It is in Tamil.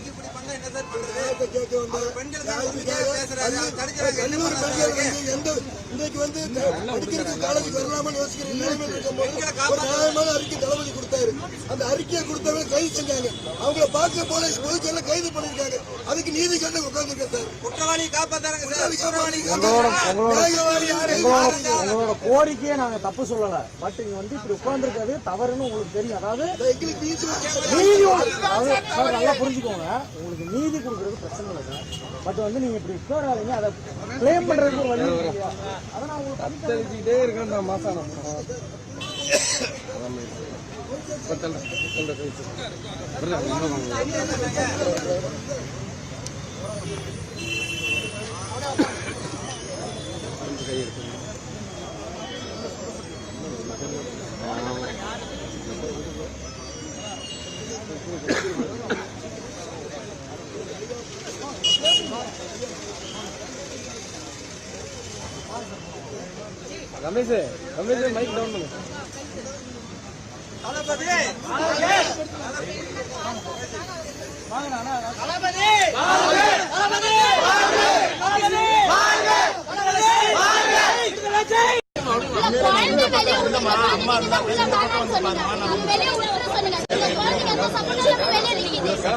இப்படி பண்ணா என்ன சார் பண்றது? பேசுறாரு. தடுக்கிறாங்க. என்ன இன்னைக்கு வந்து படிக்கிறதுக்கு காலேஜுக்கு வரலாமான்னு யோசிக்கிற நிலைமையில அறிக்கை தளபதி கொடுத்தாரு. அந்த அறிக்கையை கொடுத்தவங்க கைது செஞ்சாங்க. அவங்கள பார்க்க போலீஸ் பொதுச்செயல கைது பண்ணிருக்காங்க அதுக்கு நீதி கண்டு உட்கார்ந்துருக்கேன் சார். குற்றவாளியை காப்பாத்தாங்க சார் குற்றவாளி கோரிக்கையை நாங்க தப்பு சொல்லல. பட் இங்க வந்து இப்படி உட்கார்ந்துருக்கிறது தவறுன்னு உங்களுக்கு தெரியும். அதாவது நீதி சார் நல்லா புரிஞ்சுக்கோங்க. உங்களுக்கு நீதி கொடுக்கறது பிரச்சனை இல்லை. சார் பட் வந்து நீங்க இப்படி உட்காராதீங்க. அதை கிளைம் பண்றதுக்கு ஒரு வழி இருக்கு. இல்லையா? அதை நான் உங்களுக்கு பண்ணி தரேன். தெரிஞ்சுக்கிட்டே இருக்கேன் மாசானம் ரமேஷ் ரமேஷ் மைக் டவுன் பண்ணு. தளபதி! குழந்தை வெளியே விடுங்க. அம்மா இருந்தா வெளியே சொன்னீங்க. இந்த